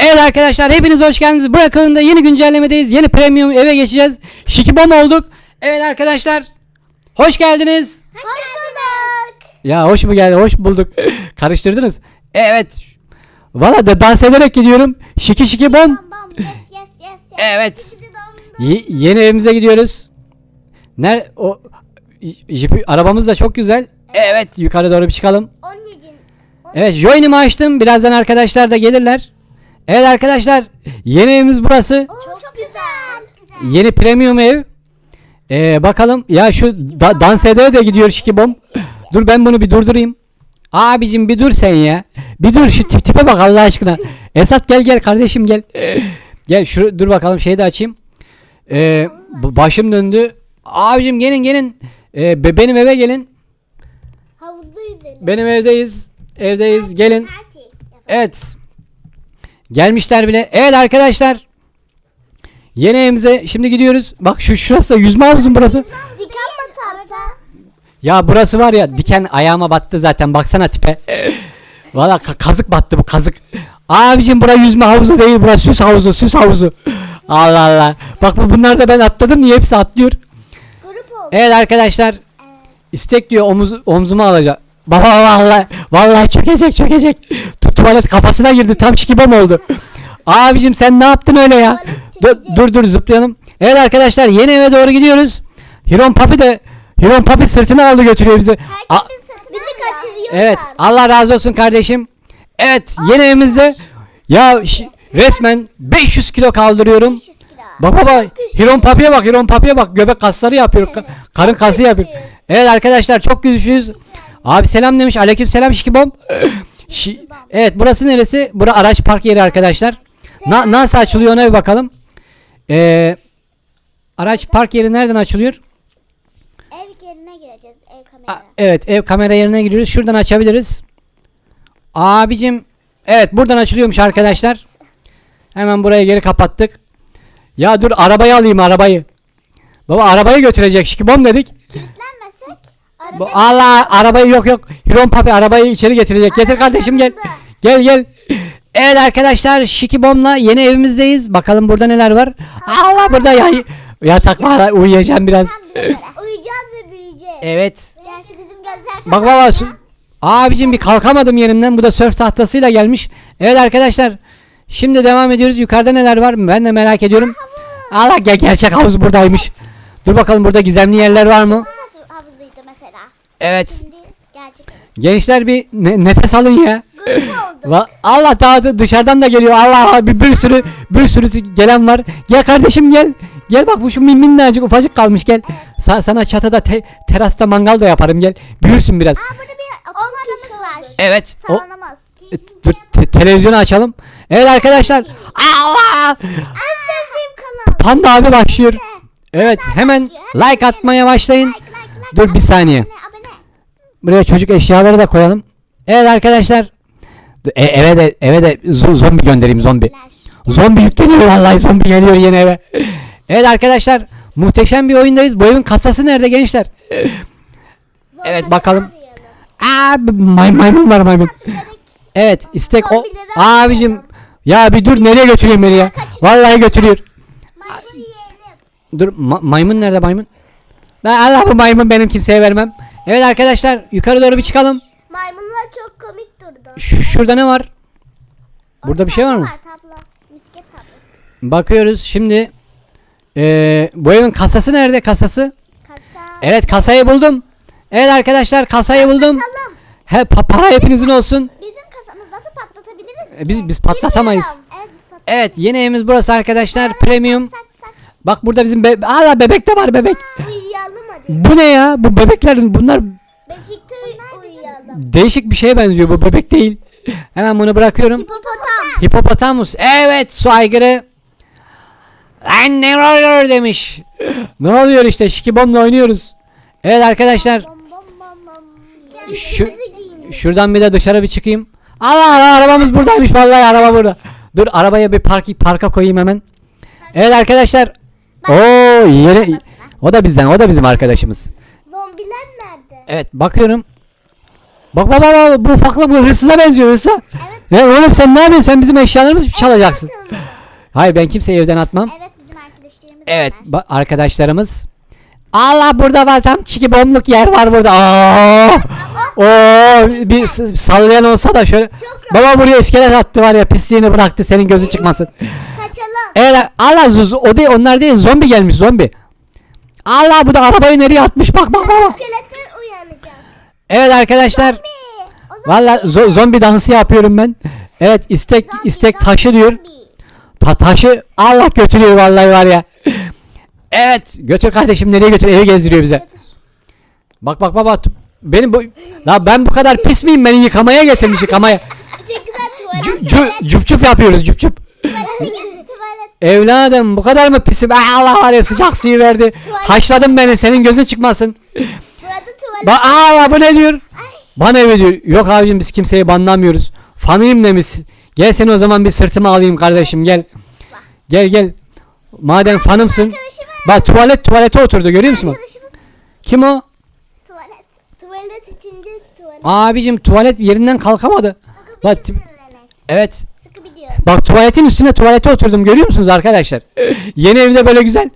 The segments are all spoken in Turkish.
Evet arkadaşlar hepiniz hoş geldiniz. Burak Oyun'da yeni güncellemedeyiz. Yeni premium eve geçeceğiz. Şikibom olduk. Evet arkadaşlar. Hoş geldiniz. Hoş bulduk. Ya hoş mu geldi? Hoş bulduk. Karıştırdınız. Evet. Valla da dans ederek gidiyorum. Şiki şiki bom. Bam bam yes yes yes yes. Evet. Şimdi damda. Y- yeni evimize gidiyoruz. Ner o jipi- arabamız da çok güzel. Evet yukarı doğru bir çıkalım. Onun için. Onun Evet join'imi açtım. Birazdan arkadaşlar da gelirler. Evet arkadaşlar yeni evimiz burası. çok, çok güzel. Yeni premium ev. Ee, bakalım ya şu da- dans ede de gidiyor şikibom. Dur ben bunu bir durdurayım. Abicim bir dur sen ya. Bir dur şu tip tipe bak Allah aşkına. Esat gel gel kardeşim gel. gel şu dur bakalım şeyi de açayım. Ee, başım döndü. Abicim gelin gelin. Ee, be- benim eve gelin. Havuzda yüzelim. Benim evdeyiz. Evdeyiz. Gelin. Party yapalım. Evet. Gelmişler bile. Evet arkadaşlar. Yeni evimize şimdi gidiyoruz. Bak şu şurası da yüzme havuzu burası. Diken batarsa. Ya burası var ya diken ayağıma battı zaten baksana tipe. Valla ka- kazık battı bu kazık. Abicim bura yüzme havuzu değil bura süs havuzu süs havuzu. Allah Allah. Bak bu bunlar da ben atladım niye hepsi atlıyor. Grup oldu. Evet arkadaşlar. istek diyor omuz omzuma alacak. Baba vallahi vallahi çökecek çökecek. Tu tuvalet kafasına girdi tam çikibom oldu. Abicim sen ne yaptın öyle ya? Dur dur, dur zıplayalım. Evet arkadaşlar yeni eve doğru gidiyoruz. Hiron Papi de Hiron Papi sırtına aldı götürüyor bizi. A- Herkesin sırtını Bizi kaçırıyorlar. evet Allah razı olsun kardeşim. Evet yeni evimizde ya ş- resmen 500 kilo kaldırıyorum. 500 kilo. Bak baba. Hiron Papi'ye bak Hiron Papi'ye bak göbek kasları yapıyor ka- karın kası yapıyor. Evet arkadaşlar çok güçlüyüz. Abi selam demiş aleyküm selam şikibom. Şi- evet burası neresi? Bura araç park yeri arkadaşlar. Na- nasıl açılıyor ona bir bakalım. Ee, araç park yeri nereden açılıyor? Ev yerine gireceğiz. Ev A- kamera. evet ev kamera yerine giriyoruz. Şuradan açabiliriz. Abicim evet buradan açılıyormuş arkadaşlar. Hemen burayı geri kapattık. Ya dur arabayı alayım arabayı. Baba arabayı götürecek şikibom dedik. Kilitlenmesek. Bu, Allah arabayı yok yok. Hiron Papi arabayı içeri getirecek. Getir kardeşim gel. Gel gel. Evet arkadaşlar Şikibom'la yeni evimizdeyiz. Bakalım burada neler var. Allah burada ya yatak var. Uyuyacağım biraz. Tam bize göre. Uyuyacağız ve büyüyeceğiz. Evet. Gerçi bizim gözler Bak baba su- Abicim bir kalkamadım yerimden. Bu da sörf tahtasıyla gelmiş. Evet arkadaşlar. Şimdi devam ediyoruz. Yukarıda neler var? Ben de merak ediyorum. Allah gel gerçek havuz buradaymış. Dur bakalım burada gizemli yerler var mı? Evet. Şimdi gerçek. Gençler bir ne- nefes alın ya. Grup olduk. Va- Allah daha da dışarıdan da geliyor. Allah bir, bir sürü bir sürü gelen var. Gel kardeşim gel. Gel bak bu şu min minnacık ufacık kalmış gel. Sa- sana çatıda te- terasta mangal da yaparım gel. Büyürsün biraz. Aa burada bir otomakamız var. Evet. O Sallanamaz. e, dur, te- televizyonu açalım. Evet arkadaşlar. Allah! En sevdiğim kanal. Panda abi başlıyor. Evet hemen like atmaya başlayın. Like like like. Dur bir saniye. Abone. Buraya çocuk eşyaları da koyalım. Evet arkadaşlar. E- eve de eve de zo- zombi göndereyim zombi. Zombi yükleniyor vallahi zombi geliyor yeni eve. Evet arkadaşlar muhteşem bir oyundayız. Bu evin kasası nerede gençler? Evet, bakalım. Aa may- maymun var maymun. Evet istek o. Abicim ya bir dur nereye götüreyim beni ya? Vallahi götürüyor. Dur ma- maymun nerede maymun? Ben Allah bu maymun benim kimseye vermem. Evet arkadaşlar yukarı doğru bir çıkalım. Maymunlar çok komik durdu. Şu şurada ne var? Burada bir şey var Tablo mı? tablo. Misket tablosu. Bakıyoruz şimdi. Ee, bu evin kasası nerede kasası? Kasa. Evet kasayı buldum. Evet arkadaşlar kasayı buldum. Bakalım. He, pa- para hepinizin olsun. Bizim kasamız nasıl patlatabiliriz E, ki? biz- biz patlatamayız. Bilmiyorum. Evet biz patlatamayız. Evet yeni evimiz burası arkadaşlar. Premium. Saç saç. Bak burada bizim be Hala bebek de var bebek. Uyuyalım. Bu ne ya? Bu bebekler bunlar Beşikte uyuyalım. değişik bir şeye benziyor. Bu bebek değil. Hemen bunu bırakıyorum. Hipopotam. Hipopotamus. Evet su aygırı. Lan ne oluyor demiş. ne oluyor işte şikibomla oynuyoruz. Evet arkadaşlar. Bom bom bom bom. Şu- Kendimizi. Şuradan bir de dışarı bir çıkayım. Allah Allah arabamız buradaymış vallahi araba burada. Dur arabaya bir park parka koyayım hemen. Evet arkadaşlar. Oo yeni o da bizden o da bizim arkadaşımız. Zombiler nerede? Evet bakıyorum. Bak bak bak bu ufakla bu hırsıza benziyor hırsa. Evet Ne oğlum sen ne yapıyorsun? Sen bizim eşyalarımızı mı çalacaksın? Hayır ben kimseyi evden atmam. Evet bizim arkadaşlarımız Evet var. arkadaşlarımız. Allah burada var tam çiki bomluk yer var burada. Aa! Oo bir sallayan olsa da şöyle. Baba buraya iskelet attı var ya pisliğini bıraktı senin gözü çıkmasın. Kaçalım. Evet Allah zuz o değil onlar değil zombi gelmiş zombi. Allah bu da arabayı nereye atmış bak bak bak. uyanacak. Evet arkadaşlar. Valla zo- zombi dansı yapıyorum ben. Evet istek Zombi, istek taşı diyor. zombi. Ta taşı Allah götürüyor vallahi var ya. Evet götür kardeşim nereye götür evi gezdiriyor bize. Götür. Bak bak baba t- benim bu la ben bu kadar pis miyim beni yıkamaya getirmiş yıkamaya. Tuvalet. cü, cüp cüp yapıyoruz cüp cüp. Tuvalete. Evladım bu kadar mı pisim? Ay Allah var ya sıcak suyu verdi. Haşladın beni senin gözün çıkmasın. Burada tuvalet. Ba aa bu ne diyor? Bana evi diyor. Yok abicim biz kimseyi banlamıyoruz. Fanıyım demiş. Gel seni o zaman bir sırtıma alayım kardeşim gel. Gel gel. Madem fanımsın. Bak tuvalet tuvalete oturdu görüyor musun? Arkadaşımız Kim o? tuvalet. Tuvalet içince tuvalet. Abicim tuvalet yerinden kalkamadı. Bak, tim- Lenek. Evet. Bak tuvaletin üstüne tuvalete oturdum görüyor musunuz arkadaşlar? Yeni evde böyle güzel.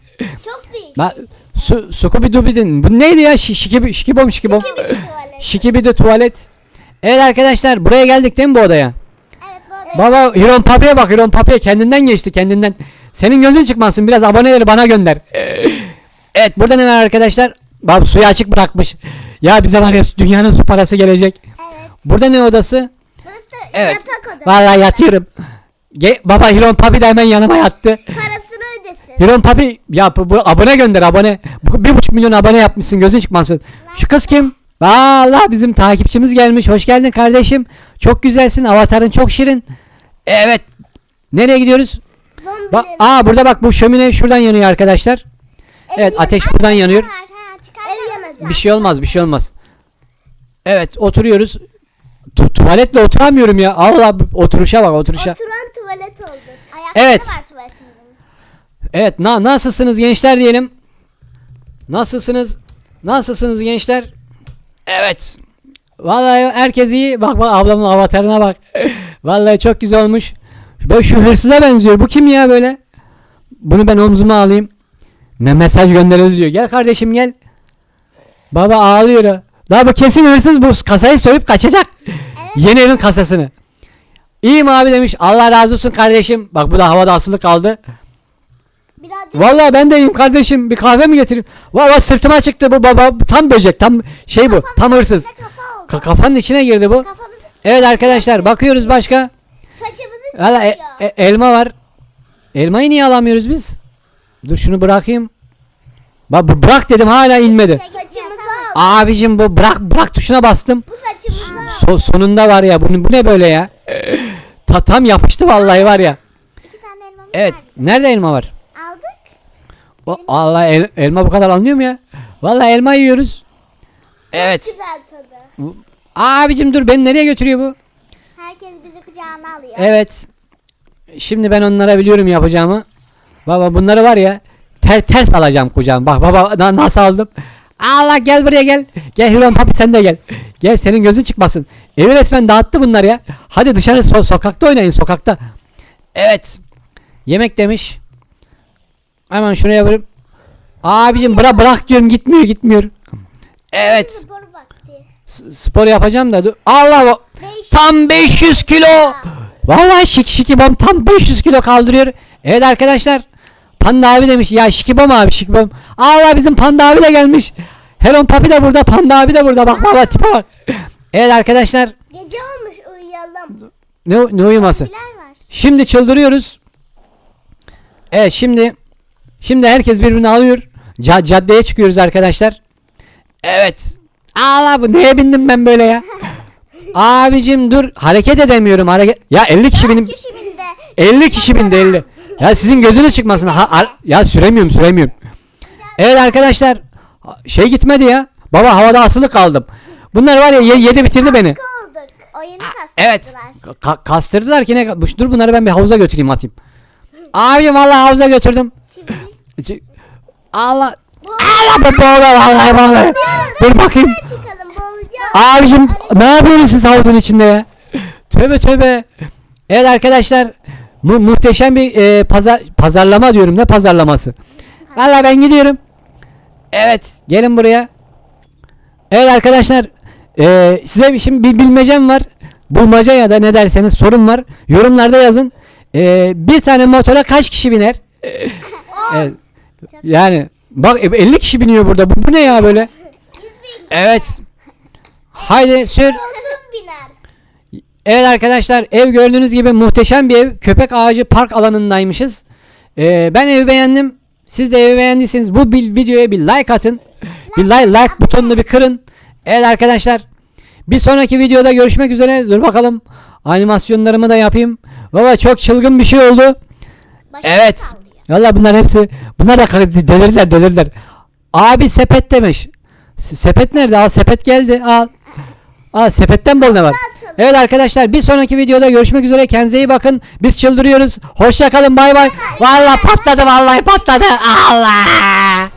Çok değişik. Bak su, Scooby Dooby'din. Bu neydi ya? Şi, şiki, şikibom şikibom. Şikibi de tuvalet. Evet arkadaşlar buraya geldik değil mi bu odaya? Evet bu odaya. Baba Hiron Papi'ye bak Hiron Papi'ye kendinden geçti kendinden. Senin gözün çıkmasın biraz aboneleri bana gönder. evet burada ne var arkadaşlar? Bak suyu açık bırakmış. Ya bize var ya dünyanın su parası gelecek. Evet. Burada ne odası? Burası da Evet. yatak odası. Vallahi yatıyorum. Ge- baba Hiron Papi de hemen yanıma yattı. Parasını ödesin. Hiron Papi ya bu, bu abone gönder abone. Bu, bir buçuk milyon abone yapmışsın gözün çıkmasın. Şu kız kim? Valla bizim takipçimiz gelmiş. Hoş geldin kardeşim. Çok güzelsin. Avatarın çok şirin. Evet. Nereye gidiyoruz? Zombilerin. Bak, aa burada bak bu şömine şuradan yanıyor arkadaşlar. Evet ateş buradan yanıyor. Ev yanacak. Bir şey olmaz bir şey olmaz. Evet oturuyoruz. Tu- tuvaletle oturamıyorum ya. Allah oturuşa bak oturuşa. Oturan tuvalet olduk. Ayakları Evet. var tuvaletimizin. Evet na nasılsınız gençler diyelim. Nasılsınız? Nasılsınız gençler? Evet. Vallahi herkes iyi. Bak bak ablamın avatarına bak. Vallahi çok güzel olmuş. Böyle şu hırsıza benziyor. Bu kim ya böyle? Bunu ben omzuma alayım. Ne mesaj gönderildi diyor. Gel kardeşim gel. Baba ağlıyor. Daha bu kesin hırsız bu kasayı soyup kaçacak. Yeni evin kasasını. İyiyim abi demiş. Allah razı olsun kardeşim. Bak bu da havada asılı kaldı. Birazcık Vallahi ben de iyiyim kardeşim. Bir kahve mi getireyim? Valla sırtıma çıktı bu baba. Tam böcek. Tam şey bu. Tam hırsız. bize kafa oldu. Ka- kafanın içine girdi bu. Kafamızı Evet arkadaşlar bakıyoruz başka. saçımızı Valla e- e- elma var. Elmayı niye alamıyoruz biz? Dur şunu bırakayım. Bak bu bırak dedim hala inmedi. Saçımızı. Abicim bu bırak bırak tuşuna bastım. Bu saçımızı al. So- sonunda var ya bunu bu ne böyle ya? Ta tam yapıştı vallahi var ya. İki tane elmamız Evet. Nerede elma var? Aldık. O, Allah el- elma bu kadar alınıyor mu ya? Vallahi elma yiyoruz. Evet. Güzel tadı. Abicim dur beni nereye götürüyor bu? Herkes bizi kucağına alıyor. Evet. Şimdi ben onlara biliyorum yapacağımı. Baba bunları var ya ter ters alacağım kucağıma. Bak baba na- nasıl aldım. Allah gel buraya gel. Gel Hiron Papi sen de gel. Gel senin gözün çıkmasın. Evi resmen dağıttı bunlar ya. Hadi dışarı so- sokakta oynayın sokakta. Evet. Yemek demiş. Hemen şuraya varayım. Abicim bırak bırak diyorum gitmiyor gitmiyor. Evet. Spor vakti. S- spor yapacağım da dur. Allah o- Beş. Tam 500 kilo. Vallahi şik şikibom tam 500 kilo kaldırıyor. Evet arkadaşlar. Panda abi demiş ya şikibom abi şikibom. Allah bizim panda abi de gelmiş. Heron Papi de burada panda abi de burada bak baba tipe bak. Evet arkadaşlar. Gece olmuş uyuyalım. Ne, ne uyuması? Şimdi çıldırıyoruz. Evet şimdi. Şimdi herkes birbirini alıyor. Ca- caddeye çıkıyoruz arkadaşlar. Evet. Allah bu neye bindim ben böyle ya? Abicim dur hareket edemiyorum hareket. Ya 50 kişi benim Kişi binde. 50 kişi bindi 50. Ya sizin gözünüz çıkmasın. Ha, ar- ya süremiyorum süremiyorum. Evet arkadaşlar. Şey gitmedi ya. Baba havada asılı kaldım. Bunlar var ya ye- yedi bitirdi beni. olduk. Oyunu kastırdılar. Evet. Ka- kastırdılar ki ne? Dur bunları ben bir havuza götüreyim atayım. Abim vallahi havuza götürdüm. Allah. Allah bu boğula vallahi vallahi. Dur bakayım. Çıkalım. Abicim ne yapıyorsunuz siz havuzun içinde ya? Tövbe tövbe. Evet arkadaşlar. Mu muhteşem bir e, pazar pazarlama diyorum ne pazarlaması. Valla ben gidiyorum. Evet gelin buraya. Evet arkadaşlar. e, size şimdi bir bilmecem var. Bulmaca ya da ne derseniz sorun var. Yorumlarda yazın. E, bir tane motora kaç kişi biner? Evet. Yani bak e, 50 kişi biniyor burada. Bu, bu ne ya böyle? Evet. Haydi sür. Evet arkadaşlar ev gördüğünüz gibi muhteşem bir ev. Köpek ağacı park alanındaymışız. Ee, ben evi beğendim. Siz de evi beğendiyseniz bu bir videoya bir like atın. Bir like, like butonunu bir kırın. Evet arkadaşlar. Bir sonraki videoda görüşmek üzere. Dur bakalım. Animasyonlarımı da yapayım. Baba çok çılgın bir şey oldu. Başını Evet. Valla bunlar hepsi bunlar da delirdiler delirdiler. Abi sepet demiş. Sepet nerede? Al sepet geldi. Al. Al sepetten bol ne var? Evet arkadaşlar bir sonraki videoda görüşmek üzere. Kendinize iyi bakın. Biz çıldırıyoruz. Hoşça kalın. Bay bay. Valla patladı vallahi patladı. Allah.